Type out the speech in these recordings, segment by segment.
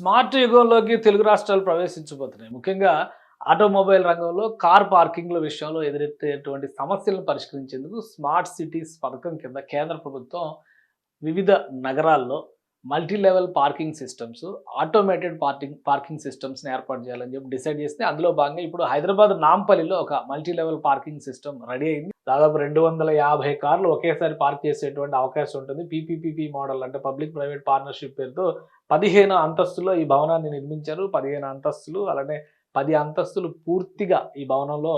Smart యుగంలోకి Telugu రాష్ట్రాలు ప్రవేశించబోతున్నాయి. ముఖ్యంగా automobile రంగంలో కార్ పార్కింగ్ల విషయంలో ఎదురెత్తేటువంటి సమస్యలను పరిష్కరించేందుకు స్మార్ట్ సిటీస్ పథకం కింద కేంద్ర ప్రభుత్వం వివిధ నగరాల్లో multi level parking systems automated parking parking సిస్టమ్స్ని ఏర్పాటు చేయాలని చెప్పి డిసైడ్ చేస్తే అందులో భాగంగా ఇప్పుడు హైదరాబాద్ నాంపల్లిలో ఒక multi level parking system ready అయింది. దాదాపు రెండు వందల యాభై కార్లు ఒకేసారి పార్క్ చేసేటువంటి అవకాశం ఉంటుంది. పీపీపీపీ మోడల్ అంటే పబ్లిక్ ప్రైవేట్ పార్ట్నర్షిప్ పేరుతో పదిహేను అంతస్తులో ఈ భవనాన్ని నిర్మించారు. పదిహేను అంతస్తులు అలానే పది అంతస్తులు పూర్తిగా ఈ భవనంలో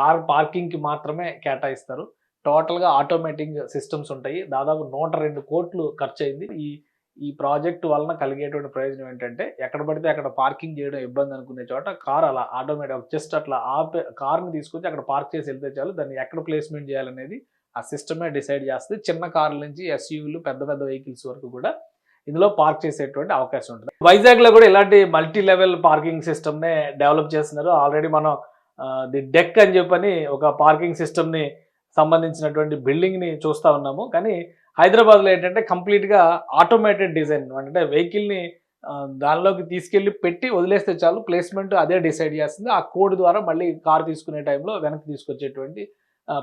కార్ పార్కింగ్కి మాత్రమే కేటాయిస్తారు. టోటల్గా ఆటోమేటిక్ సిస్టమ్స్ ఉంటాయి. దాదాపు నూట రెండు కోట్లు ఖర్చు అయింది ఈ ఈ ప్రాజెక్ట్ వలన కలిగేటువంటి ప్రయోజనం ఏంటంటే ఎక్కడ పడితే అక్కడ పార్కింగ్ చేయడం ఇబ్బంది అనుకునే చోట కార్ అలా ఆటోమేటిక్ జస్ట్ అట్లా ఆపే కార్ని తీసుకొచ్చి అక్కడ పార్క్ చేసి వెళ్తే చాలు. దాన్ని ఎక్కడ ప్లేస్మెంట్ చేయాలనేది ఆ సిస్టమే డిసైడ్ చేస్తుంది. చిన్న కార్ల నుంచి ఎస్యూలు పెద్ద పెద్ద వెహికల్స్ వరకు కూడా ఇందులో పార్క్ చేసేటువంటి అవకాశం ఉంటుంది. వైజాగ్లో కూడా ఇలాంటి మల్టీ లెవెల్ పార్కింగ్ సిస్టమ్నే డెవలప్ చేస్తున్నారు. ఆల్రెడీ మనం ది డెక్ అని చెప్పని ఒక పార్కింగ్ సిస్టమ్ని సంబంధించినటువంటి బిల్డింగ్ని చూస్తూ చూస్తా ఉన్నాము. కానీ హైదరాబాద్లో ఏంటంటే కంప్లీట్గా ఆటోమేటెడ్ డిజైన్ అంటే వెహికల్ని దానిలోకి తీసుకెళ్ళి పెట్టి వదిలేస్తే చాలు ప్లేస్మెంట్ అదే డిసైడ్ చేస్తుంది. ఆ కోడ్ ద్వారా మళ్ళీ కార్ తీసుకునే టైంలో వెనక్కి తీసుకొచ్చేటువంటి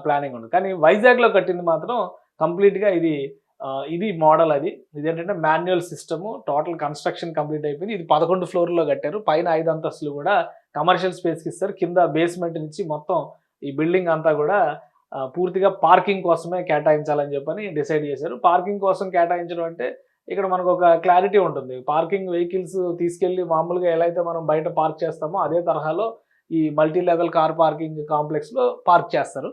ప్లానింగ్ ఉంది. కానీ వైజాగ్లో కట్టింది మాత్రం కంప్లీట్గా ఇది ఇది మోడల్ అది. ఇదేంటంటే manual system total construction complete అయిపోయింది. ఇది పదకొండు ఫ్లోర్లో కట్టారు. పైన ఐదు అంతస్తులు కూడా కమర్షియల్ స్పేస్కి ఇస్తారు. కింద బేస్మెంట్ నుంచి మొత్తం ఈ బిల్డింగ్ అంతా కూడా పూర్తిగా పార్కింగ్ కోసమే కేటాయించాలని చెప్పని డిసైడ్ చేశారు. పార్కింగ్ కోసం కేటాయించడం అంటే ఇక్కడ మనకు ఒక క్లారిటీ ఉంటుంది. పార్కింగ్ వెహికల్స్ తీసుకెళ్ళి మామూలుగా ఎలా అయితే మనం బయట పార్క్ చేస్తామో అదే తరహాలో ఈ మల్టీ లెవెల్ కార్ పార్కింగ్ కాంప్లెక్స్లో పార్క్ చేస్తారు.